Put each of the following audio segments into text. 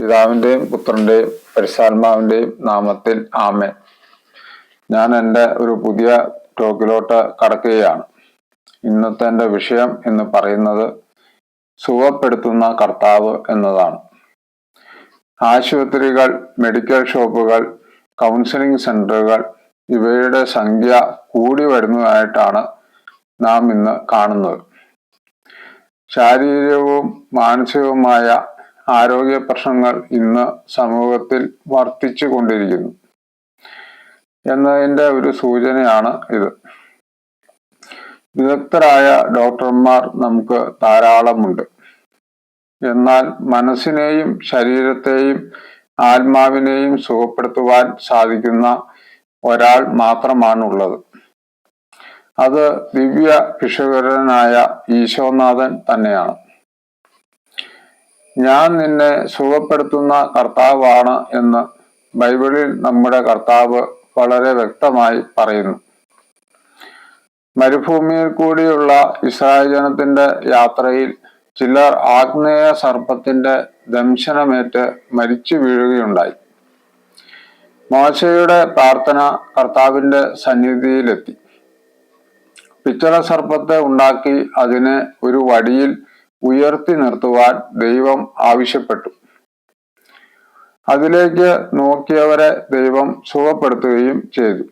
പിതാവിന്റെയും പുത്രന്റെയും പരിശാത്മാവിന്റെയും നാമത്തിൽ ആമേൻ. ഞാൻ എന്റെ ഒരു പുതിയ ടോക്കിലോട്ട് കടക്കുകയാണ്. ഇന്നത്തെ എന്റെ വിഷയം എന്ന് പറയുന്നത് സുഖപ്പെടുത്തുന്ന കർത്താവ് എന്നതാണ്. ആശുപത്രികൾ മെഡിക്കൽ ഷോപ്പുകൾ കൗൺസിലിംഗ് സെന്ററുകൾ ഇവയുടെ സംഖ്യ കൂടി വരുന്നതായിട്ടാണ് നാം ഇന്ന് കാണുന്നത്. ശാരീരികവും മാനസികവുമായ ആരോഗ്യ പ്രശ്നങ്ങൾ ഇന്ന് സമൂഹത്തിൽ വർദ്ധിച്ചു കൊണ്ടിരിക്കുന്നു. എന്നതിന്റെ ഒരു സൂചനയാണ് ഇത്. വിദഗ്ധരായ ഡോക്ടർമാർ നമുക്ക് ധാരാളമുണ്ട്. എന്നാൽ മനസ്സിനെയും ശരീരത്തെയും ആത്മാവിനെയും സുഖപ്പെടുത്തുവാൻ സാധിക്കുന്ന ഒരാൾ മാത്രമാണ് ഉള്ളത് അത് ദിവ്യ ഭിഷകരനായ ഈശോനാഥൻ തന്നെയാണ്. ഞാൻ നിന്നെ സുഖപ്പെടുത്തുന്ന കർത്താവാണ് എന്ന് ബൈബിളിൽ നമ്മുടെ കർത്താവ് വളരെ വ്യക്തമായി പറയുന്നു. മരുഭൂമിയിൽ കൂടിയുള്ള ഇസ്രായേൽ ജനത്തിന്റെ യാത്രയിൽ ചിലർ ആഗ്നേയ സർപ്പത്തിന്റെ ദംശനമേറ്റ് മരിച്ചു വീഴുകയുണ്ടായി. മോശയുടെ പ്രാർത്ഥന കർത്താവിന്റെ സന്നിധിയിലെത്തി. പിച്ചള സർപ്പത്തെ ഉണ്ടാക്കി അതിനെ ഒരു വടിയിൽ ഉയർത്തി നിർത്തുവാൻ ദൈവം ആവശ്യപ്പെട്ടു. അതിലേക്ക് നോക്കിയവരെ ദൈവം സുഖപ്പെടുത്തുകയും ചെയ്തു.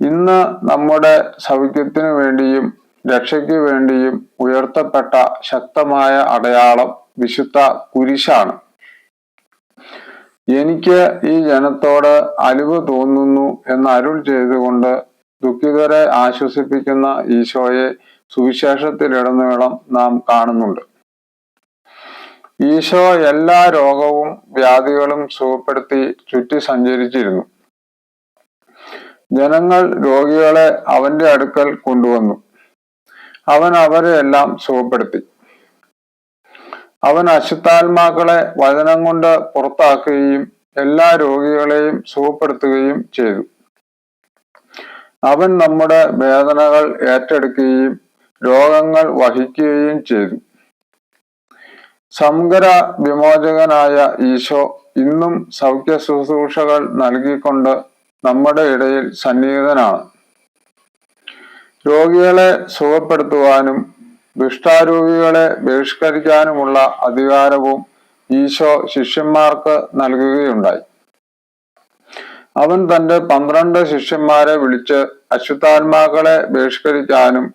ഇന്ന് നമ്മുടെ സൗഖ്യത്തിനു വേണ്ടിയും രക്ഷയ്ക്ക് വേണ്ടിയും ഉയർത്തപ്പെട്ട ശക്തമായ അടയാളം വിശുദ്ധ കുരിശാണ്. എനിക്ക് ഈ ജനത്തോട് അലിവ് തോന്നുന്നു എന്ന് അരുൾ ചെയ്തുകൊണ്ട് ദുഃഖിതരെ ആശ്വസിപ്പിക്കുന്ന ഈശോയെ സുവിശേഷത്തിലിടനീളം നാം കാണുന്നുണ്ട്. ഈശോ എല്ലാ രോഗവും വ്യാധികളും സുഖപ്പെടുത്തി ചുറ്റി സഞ്ചരിച്ചിരുന്നു. ജനങ്ങൾ രോഗികളെ അവന്റെ അടുക്കൽ കൊണ്ടുവന്നു. അവൻ അവരെ എല്ലാം സുഖപ്പെടുത്തി. അവൻ അശുദ്ധാത്മാക്കളെ വചനം കൊണ്ട് പുറത്താക്കുകയും എല്ലാ രോഗികളെയും സുഖപ്പെടുത്തുകയും ചെയ്തു. അവൻ നമ്മുടെ വേദനകൾ ഏറ്റെടുക്കുകയും രോഗങ്ങൾ വഹിക്കുകയും ചെയ്തു. സംഗര വിമോചകനായ ഈശോ ഇന്നും സൗഖ്യ ശുശ്രൂഷകൾ നൽകിക്കൊണ്ട് നമ്മുടെ ഇടയിൽ സന്നിഹിതനാണ്. രോഗികളെ സുഖപ്പെടുത്തുവാനും ദുഷ്ടാരോഗികളെ ബഹിഷ്കരിക്കാനുമുള്ള അധികാരവും ഈശോ ശിഷ്യന്മാർക്ക് നൽകുകയുണ്ടായി. അവൻ തന്റെ പന്ത്രണ്ട് ശിഷ്യന്മാരെ വിളിച്ച് അശുദ്ധാത്മാക്കളെ ബഹിഷ്കരിക്കാനും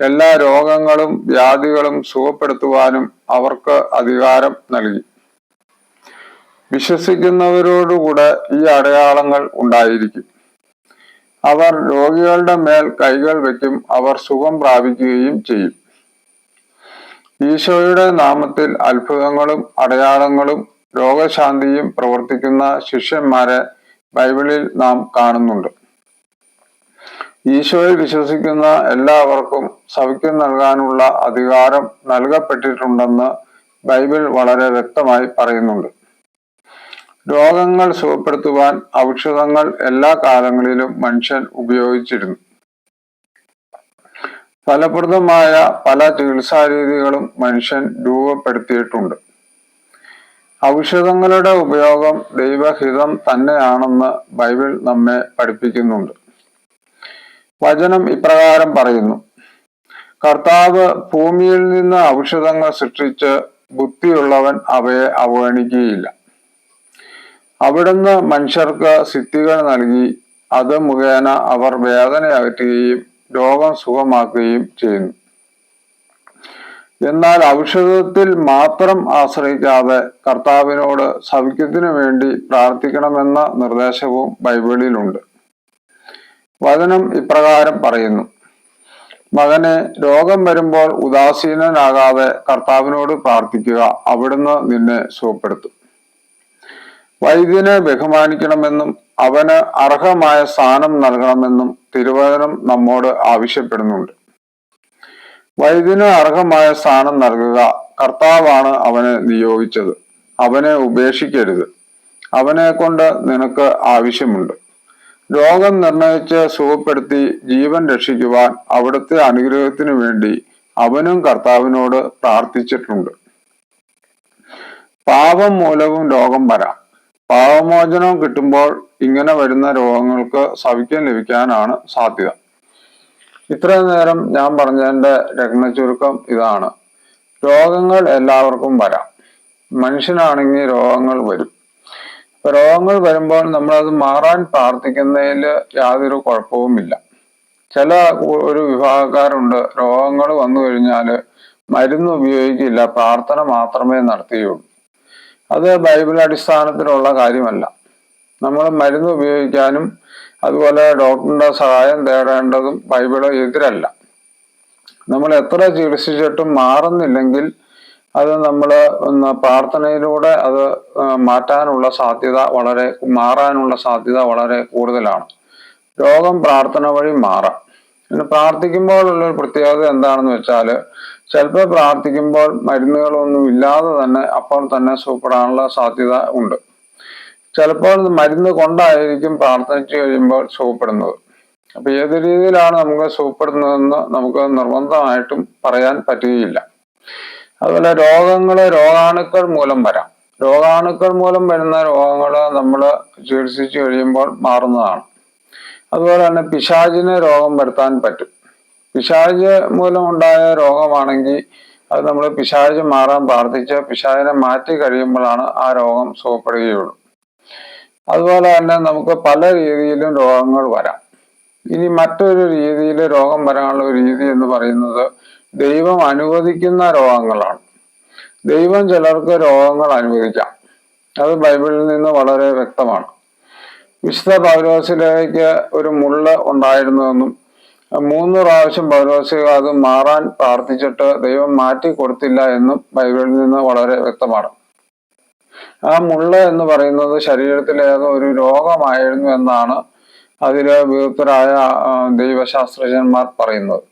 എല്ലാ രോഗങ്ങളും വ്യാധികളും സുഖപ്പെടുത്തുവാനും അവർക്ക് അധികാരം നൽകി. വിശ്വസിക്കുന്നവരോടുകൂടെ ഈ അടയാളങ്ങൾ ഉണ്ടായിരിക്കും. അവർ രോഗികളുടെ മേൽ കൈകൾ വയ്ക്കും അവർ സുഖം പ്രാപിക്കുകയും ചെയ്യും. ഈശോയുടെ നാമത്തിൽ അത്ഭുതങ്ങളും അടയാളങ്ങളും രോഗശാന്തിയും പ്രവർത്തിക്കുന്ന ശിഷ്യന്മാരെ ബൈബിളിൽ നാം കാണുന്നുണ്ട്. ഈശോയിൽ വിശ്വസിക്കുന്ന എല്ലാവർക്കും സൗഖ്യം നൽകാനുള്ള അധികാരം നൽകപ്പെട്ടിട്ടുണ്ടെന്ന് ബൈബിൾ വളരെ വ്യക്തമായി പറയുന്നുണ്ട്. രോഗങ്ങൾ സുഖപ്പെടുത്തുവാൻ ഔഷധങ്ങൾ എല്ലാ കാലങ്ങളിലും മനുഷ്യൻ ഉപയോഗിച്ചിരുന്നു. ഫലപ്രദമായ പല ചികിത്സാ രീതികളും മനുഷ്യൻ രൂപപ്പെടുത്തിയിട്ടുണ്ട്. ഔഷധങ്ങളുടെ ഉപയോഗം ദൈവഹിതം തന്നെയാണെന്ന് ബൈബിൾ നമ്മെ പഠിപ്പിക്കുന്നുണ്ട്. വചനം ഇപ്രകാരം പറയുന്നു. കർത്താവ് ഭൂമിയിൽ നിന്ന് ഔഷധങ്ങൾ സൃഷ്ടിച്ച് ബുദ്ധിയുള്ളവൻ അവയെ അവഗണിക്കുകയില്ല. അവിടുന്ന് മനുഷ്യർക്ക് സിദ്ധികൾ നൽകി അത് മുഖേന അവർ വേദന അകറ്റുകയും രോഗം സുഖമാക്കുകയും ചെയ്യുന്നു. എന്നാൽ ഔഷധത്തിൽ മാത്രം ആശ്രയിക്കാതെ കർത്താവിനോട് സൗഖ്യത്തിനു വേണ്ടി പ്രാർത്ഥിക്കണമെന്ന നിർദ്ദേശവും ബൈബിളിലുണ്ട്. വചനം ഇപ്രകാരം പറയുന്നു. മകനെ രോഗം വരുമ്പോൾ ഉദാസീനനാകാതെ കർത്താവിനോട് പ്രാർത്ഥിക്കുക അവിടുന്ന് നിന്നെ സുഖപ്പെടുത്തും. വൈദ്യനെ ബഹുമാനിക്കണമെന്നും അവന് അർഹമായ സ്ഥാനം നൽകണമെന്നും തിരുവചനം നമ്മോട് ആവശ്യപ്പെടുന്നുണ്ട്. വൈദ്യന് അർഹമായ സ്ഥാനം നൽകുക കർത്താവാണ് അവനെ നിയോഗിച്ചത്. അവനെ ഉപേക്ഷിക്കരുത്. അവനെ കൊണ്ട് നിനക്ക് ആവശ്യമുണ്ട്. രോഗം നിർണയിച്ച് സുഖപ്പെടുത്തി ജീവൻ രക്ഷിക്കുവാൻ അവിടുത്തെ അനുഗ്രഹത്തിനു വേണ്ടി അവനും കർത്താവിനോട് പ്രാർത്ഥിച്ചിട്ടുണ്ട്. പാപം മൂലവും രോഗം വരാം. പാപമോചനം കിട്ടുമ്പോൾ ഇങ്ങനെ വരുന്ന രോഗങ്ങൾക്ക് സവിക്കം ലഭിക്കാനാണ് സാധ്യത. ഇത്രയും നേരം ഞാൻ പറഞ്ഞതിന്റെ രത്ന ചുരുക്കം ഇതാണ്. രോഗങ്ങൾ എല്ലാവർക്കും വരാം. മനുഷ്യനാണെങ്കിൽ രോഗങ്ങൾ വരും. രോഗങ്ങൾ വരുമ്പോൾ നമ്മളത് മാറാൻ പ്രാർത്ഥിക്കുന്നതിൽ യാതൊരു കുഴപ്പവുമില്ല. ചില ഒരു വിഭാഗക്കാരുണ്ട് രോഗങ്ങൾ വന്നു കഴിഞ്ഞാൽ മരുന്ന് ഉപയോഗിക്കില്ല പ്രാർത്ഥന മാത്രമേ നടത്തുകയുള്ളൂ അത് ബൈബിൾ അടിസ്ഥാനത്തിലുള്ള കാര്യമല്ല. നമ്മൾ മരുന്ന് ഉപയോഗിക്കാനും അതുപോലെ ഡോക്ടറിന്റെ സഹായം തേടേണ്ടതും ബൈബിൾ എതിരല്ല. നമ്മൾ എത്ര ചികിത്സിച്ചിട്ടും മാറുന്നില്ലെങ്കിൽ അത് നമ്മൾ പ്രാർത്ഥനയിലൂടെ അത് മാറ്റാനുള്ള സാധ്യത വളരെ മാറാനുള്ള സാധ്യത വളരെ കൂടുതലാണ്. രോഗം പ്രാർത്ഥന വഴി മാറാം. പിന്നെ പ്രാർത്ഥിക്കുമ്പോഴുള്ള ഒരു പ്രത്യേകത എന്താണെന്ന് വെച്ചാൽ ചിലപ്പോൾ പ്രാർത്ഥിക്കുമ്പോൾ മരുന്നുകളൊന്നും ഇല്ലാതെ തന്നെ അപ്പോൾ തന്നെ സൂപ്പറാനുള്ള സാധ്യത ഉണ്ട്. ചിലപ്പോൾ മരുന്ന് കൊണ്ടായിരിക്കും പ്രാർത്ഥിച്ചു കഴിയുമ്പോൾ സുഖപ്പെടുന്നത് അപ്പൊ ഏത് രീതിയിലാണ് നമുക്ക് സുഖപ്പെടുന്നതെന്ന് നമുക്ക് നിർബന്ധമായിട്ടും പറയാൻ പറ്റുകയില്ല. അതുപോലെ രോഗങ്ങൾ രോഗാണുക്കൾ മൂലം വരാം. രോഗാണുക്കൾ മൂലം വരുന്ന രോഗങ്ങൾ നമ്മൾ ചികിത്സിച്ചു കഴിയുമ്പോൾ മാറുന്നതാണ്. അതുപോലെ തന്നെ പിശാചിന് രോഗം വരുത്താൻ പറ്റും. പിശാജ് മൂലം ഉണ്ടായ രോഗമാണെങ്കിൽ അത് നമ്മൾ പിശാജ് മാറാൻ പ്രാർത്ഥിച്ച് പിശാചിനെ മാറ്റി കഴിയുമ്പോഴാണ് ആ രോഗം സുഖപ്പെടുകയുള്ളൂ. അതുപോലെ തന്നെ നമുക്ക് പല രീതിയിലും രോഗങ്ങൾ വരാം. ഇനി മറ്റൊരു രീതിയിൽ രോഗം വരാനുള്ള രീതി എന്ന് പറയുന്നത് ദൈവം അനുവദിക്കുന്ന രോഗങ്ങളാണ്. ദൈവം ചിലർക്ക് രോഗങ്ങൾ അനുവദിക്കാം അത് ബൈബിളിൽ നിന്ന് വളരെ വ്യക്തമാണ്. വിശുദ്ധ പൗരവാസിലേക്ക് ഒരു മുള്ള ഉണ്ടായിരുന്നുവെന്നും മൂന്ന് പ്രാവശ്യം പൗരവാസികൾ അത് മാറാൻ പ്രാർത്ഥിച്ചിട്ട് ദൈവം മാറ്റി കൊടുത്തില്ല എന്നും ബൈബിളിൽ നിന്ന് വളരെ വ്യക്തമാണ്. ആ മുള്ള എന്ന് പറയുന്നത് ശരീരത്തിലെ ഒരു രോഗമായിരുന്നു എന്നാണ് അതിലെ വിദഗ്ധരായ ദൈവശാസ്ത്രജ്ഞന്മാർ പറയുന്നത്.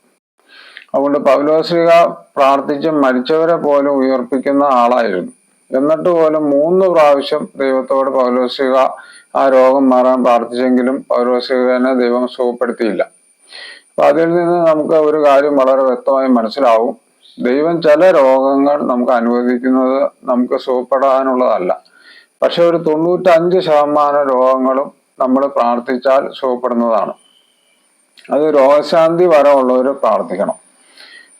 അതുകൊണ്ട് പൗലോശ്രീക പ്രാർത്ഥിച്ച് മരിച്ചവരെ പോലും ഉയർപ്പിക്കുന്ന ആളായിരുന്നു. എന്നിട്ട് പോലും മൂന്ന് പ്രാവശ്യം ദൈവത്തോട് പൗലോശ്രീക ആ രോഗം മാറാൻ പ്രാർത്ഥിച്ചെങ്കിലും പൗലോശ്രീകനെ ദൈവം സുഖപ്പെടുത്തിയില്ല. അപ്പൊ അതിൽ നിന്ന് നമുക്ക് ഒരു കാര്യം വളരെ വ്യക്തമായി മനസ്സിലാവും. ദൈവം ചില രോഗങ്ങൾ നമുക്ക് അനുവദിക്കുന്നത് നമുക്ക് സുഖപ്പെടാനുള്ളതല്ല. പക്ഷെ ഒരു തൊണ്ണൂറ്റഞ്ച് ശതമാനം രോഗങ്ങളും നമ്മൾ പ്രാർത്ഥിച്ചാൽ സുഖപ്പെടുന്നതാണ്. അത് രോഗശാന്തി വരമുള്ളവർ പ്രാർത്ഥിക്കണം.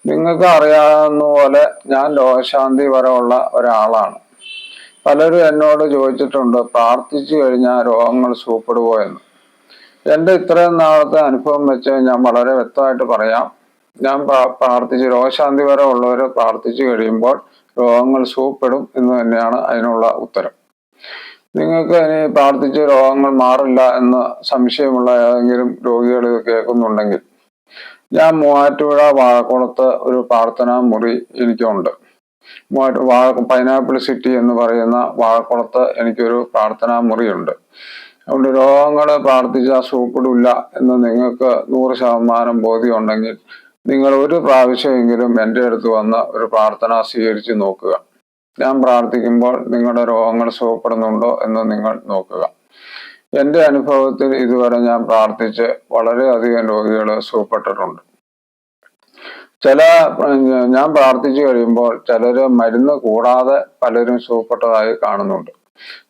നിങ്ങൾക്ക് അറിയാവുന്ന പോലെ ഞാൻ ലോകശാന്തി വരമുള്ള ഒരാളാണ്. പലരും എന്നോട് ചോദിച്ചിട്ടുണ്ട് പ്രാർത്ഥിച്ചു കഴിഞ്ഞാൽ രോഗങ്ങൾ സൂപ്പെടുവോ എന്ന്? എന്റെ ഇത്രയും നാളത്തെ അനുഭവം വെച്ച് ഞാൻ വളരെ വ്യക്തമായിട്ട് പറയാം. ഞാൻ പ്രാർത്ഥിച്ച് രോഗശാന്തി വരെ ഉള്ളവർ പ്രാർത്ഥിച്ചു കഴിയുമ്പോൾ രോഗങ്ങൾ സൂപ്പെടും എന്ന് തന്നെയാണ് അതിനുള്ള ഉത്തരം. നിങ്ങൾക്ക് ഇനി പ്രാർത്ഥിച്ച് രോഗങ്ങൾ മാറില്ല എന്ന് സംശയമുള്ള ഏതെങ്കിലും രോഗികൾ ഇത് കേൾക്കുന്നുണ്ടെങ്കിൽ ഞാൻ മൂവാറ്റുപുഴ വാഴക്കുളത്ത് ഒരു പ്രാർത്ഥനാ മുറി എനിക്കുണ്ട്. മൂവാറ്റു വാഴ പൈനാപ്പിൾ സിറ്റി എന്ന് പറയുന്ന വാഴക്കുളത്ത് എനിക്കൊരു പ്രാർത്ഥനാ മുറിയുണ്ട്. അതുകൊണ്ട് രോഗങ്ങൾ പ്രാർത്ഥിച്ചാൽ സൂപ്പിടില്ല എന്ന് നിങ്ങൾക്ക് നൂറ് ശതമാനം ബോധ്യമുണ്ടെങ്കിൽ നിങ്ങൾ ഒരു പ്രാവശ്യമെങ്കിലും എന്റെ അടുത്ത് വന്ന് ഒരു പ്രാർത്ഥന സ്വീകരിച്ച് നോക്കുക. ഞാൻ പ്രാർത്ഥിക്കുമ്പോൾ നിങ്ങളുടെ രോഗങ്ങൾ സുഖപ്പെടുന്നുണ്ടോ എന്ന് നിങ്ങൾ നോക്കുക. എന്റെ അനുഭവത്തിൽ ഇതുവരെ ഞാൻ പ്രാർത്ഥിച്ച് വളരെയധികം രോഗികൾ സുഖപ്പെട്ടിട്ടുണ്ട്. ചില ഞാൻ പ്രാർത്ഥിച്ചു കഴിയുമ്പോൾ ചിലര് മരുന്ന് കൂടാതെ പലരും സുഖപ്പെട്ടതായി കാണുന്നുണ്ട്.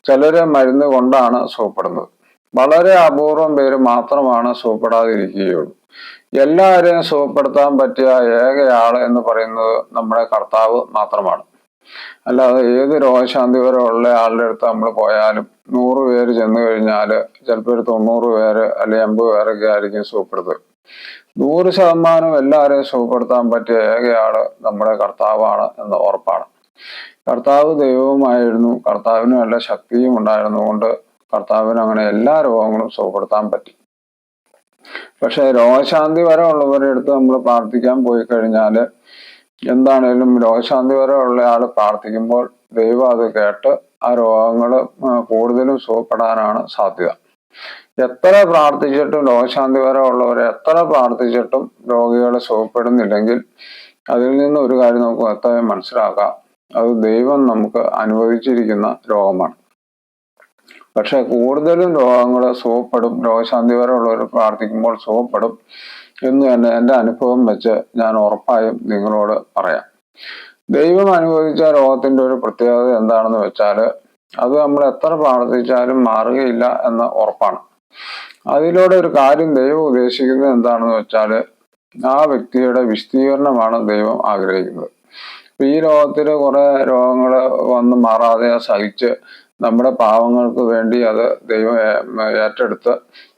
ചിലര് മരുന്ന് കൊണ്ടാണ് സുഖപ്പെടുന്നത്. വളരെ അപൂർവം പേര് മാത്രമാണ് സുഖപ്പെടാതിരിക്കുകയുള്ളൂ. എല്ലാവരെയും സുഖപ്പെടുത്താൻ പറ്റിയ ഏകയാൾ എന്ന് പറയുന്നത് നമ്മുടെ കർത്താവ് മാത്രമാണ്. അല്ലാതെ ഏത് രോഗശാന്തി വരെ ഉള്ള ആളുടെ അടുത്ത് നമ്മൾ പോയാലും നൂറ് പേര് ചെന്ന് കഴിഞ്ഞാൽ ചിലപ്പോൾ ഒരു തൊണ്ണൂറ് പേര് അല്ലെങ്കിൽ എൺപത് പേരൊക്കെ ആയിരിക്കും സുഖപ്പെടുത്തുക നൂറ് ശതമാനം എല്ലാവരെയും സുഖപ്പെടുത്താൻ പറ്റിയ ഏകയാൾ നമ്മുടെ കർത്താവാണ് എന്ന ഉറപ്പാണ്. കർത്താവ് ദൈവവുമായിരുന്നു കർത്താവിന് നല്ല ശക്തിയും ഉണ്ടായിരുന്നുകൊണ്ട് കർത്താവിന് അങ്ങനെ എല്ലാ രോഗങ്ങളും സുഖപ്പെടുത്താൻ പറ്റി. പക്ഷെ രോഗശാന്തി വരെ ഉള്ളവരുടെ അടുത്ത് നമ്മൾ പ്രാർത്ഥിക്കാൻ പോയി കഴിഞ്ഞാൽ എന്താണേലും രോഗശാന്തി വരെ ഉള്ള ആൾ പ്രാർത്ഥിക്കുമ്പോൾ ദൈവം അത് കേട്ട് ആ രോഗങ്ങൾ കൂടുതലും സുഖപ്പെടാനാണ് സാധ്യത. എത്ര പ്രാർത്ഥിച്ചിട്ടും രോഗശാന്തി വരെ ഉള്ളവരെ എത്ര പ്രാർത്ഥിച്ചിട്ടും രോഗികൾ സുഖപ്പെടുന്നില്ലെങ്കിൽ അതിൽ നിന്ന് ഒരു കാര്യം നമുക്ക് വ്യക്തമായി മനസ്സിലാക്കാം. അത് ദൈവം നമുക്ക് അനുവദിച്ചിരിക്കുന്ന രോഗമാണ്. പക്ഷെ കൂടുതലും രോഗങ്ങൾ സുഖപ്പെടും രോഗശാന്തി വരെ ഉള്ളവർ പ്രാർത്ഥിക്കുമ്പോൾ സുഖപ്പെടും. എന്ന് തന്നെ എന്റെ അനുഭവം വെച്ച് ഞാൻ ഉറപ്പായും നിങ്ങളോട് പറയാം. ദൈവം അനുവദിച്ച രോഗത്തിന്റെ ഒരു പ്രത്യേകത എന്താണെന്ന് വെച്ചാൽ അത് നമ്മൾ എത്ര പ്രാർത്ഥിച്ചാലും മാറുകയില്ല എന്ന ഉറപ്പാണ്. അതിലൂടെ ഒരു കാര്യം ദൈവം ഉദ്ദേശിക്കുന്നത് എന്താണെന്ന് വെച്ചാൽ ആ വ്യക്തിയുടെ വിശദീകരണമാണ് ദൈവം ആഗ്രഹിക്കുന്നത്. ഈ രോഗത്തിൽ കുറെ രോഗങ്ങൾ വന്ന് മാറാതെ സഹിച്ച് നമ്മുടെ പാവങ്ങൾക്ക് വേണ്ടി അത് ദൈവം ഏറ്റെടുത്ത്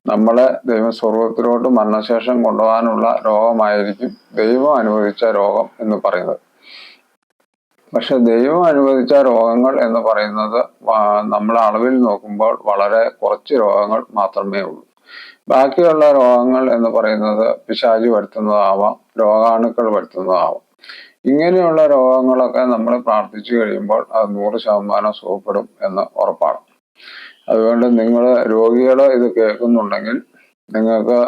നമ്മളെ ദൈവസ്വർഗത്തിലോട്ട് മരണശേഷം കൊണ്ടുപോകാനുള്ള രോഗമായിരിക്കും ദൈവം അനുവദിച്ച രോഗം എന്ന് പറയുന്നത്. പക്ഷെ ദൈവം അനുവദിച്ച രോഗങ്ങൾ എന്ന് പറയുന്നത് നമ്മളെ അളവിൽ നോക്കുമ്പോൾ വളരെ കുറച്ച് രോഗങ്ങൾ മാത്രമേ ഉള്ളൂ. ബാക്കിയുള്ള രോഗങ്ങൾ എന്ന് പറയുന്നത് പിശാചി വരുത്തുന്നതാവാം രോഗാണുക്കൾ വരുത്തുന്നതാവാം. ഇങ്ങനെയുള്ള രോഗങ്ങളൊക്കെ നമ്മൾ പ്രാർത്ഥിച്ചു കഴിയുമ്പോൾ അത് നൂറ് ശതമാനം സുഖപ്പെടും എന്ന് ഉറപ്പാണ്. അതുകൊണ്ട് നിങ്ങൾ രോഗികൾ ഇത് കേൾക്കുന്നുണ്ടെങ്കിൽ നിങ്ങൾക്ക്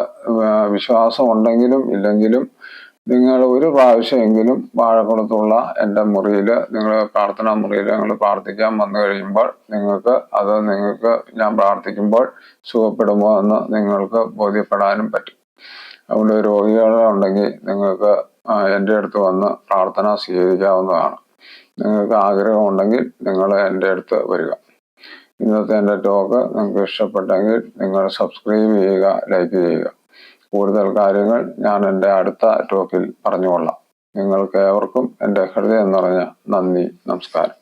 വിശ്വാസം ഉണ്ടെങ്കിലും ഇല്ലെങ്കിലും നിങ്ങൾ ഒരു പ്രാവശ്യമെങ്കിലും വാഴക്കുളത്തുള്ള എന്റെ മുറിയിൽ നിങ്ങൾ പ്രാർത്ഥനാ മുറിയിൽ നിങ്ങൾ പ്രാർത്ഥിക്കാൻ വന്നു കഴിയുമ്പോൾ നിങ്ങൾക്ക് അത് നിങ്ങൾക്ക് ഞാൻ പ്രാർത്ഥിക്കുമ്പോൾ സുഖപ്പെടുമോ എന്ന് നിങ്ങൾക്ക് ബോധ്യപ്പെടാനും പറ്റും. അതുകൊണ്ട് രോഗികളുണ്ടെങ്കിൽ നിങ്ങൾക്ക് എന്റെ അടുത്ത് വന്ന് പ്രാർത്ഥന സ്വീകരിക്കാവുന്നതാണ്. നിങ്ങൾക്ക് ആഗ്രഹമുണ്ടെങ്കിൽ നിങ്ങൾ എന്റെ അടുത്ത് വരിക. ഇന്നത്തെ എന്റെ ടോക്ക് നിങ്ങൾക്ക് ഇഷ്ടപ്പെട്ടെങ്കിൽ നിങ്ങൾ സബ്സ്ക്രൈബ് ചെയ്യുക ലൈക്ക് ചെയ്യുക. കൂടുതൽ കാര്യങ്ങൾ ഞാൻ എന്റെ അടുത്ത ടോക്കിൽ പറഞ്ഞുകൊള്ളാം. നിങ്ങൾക്ക് ഏവർക്കും എന്റെ ഹൃദയം നിറഞ്ഞ നന്ദി നമസ്കാരം.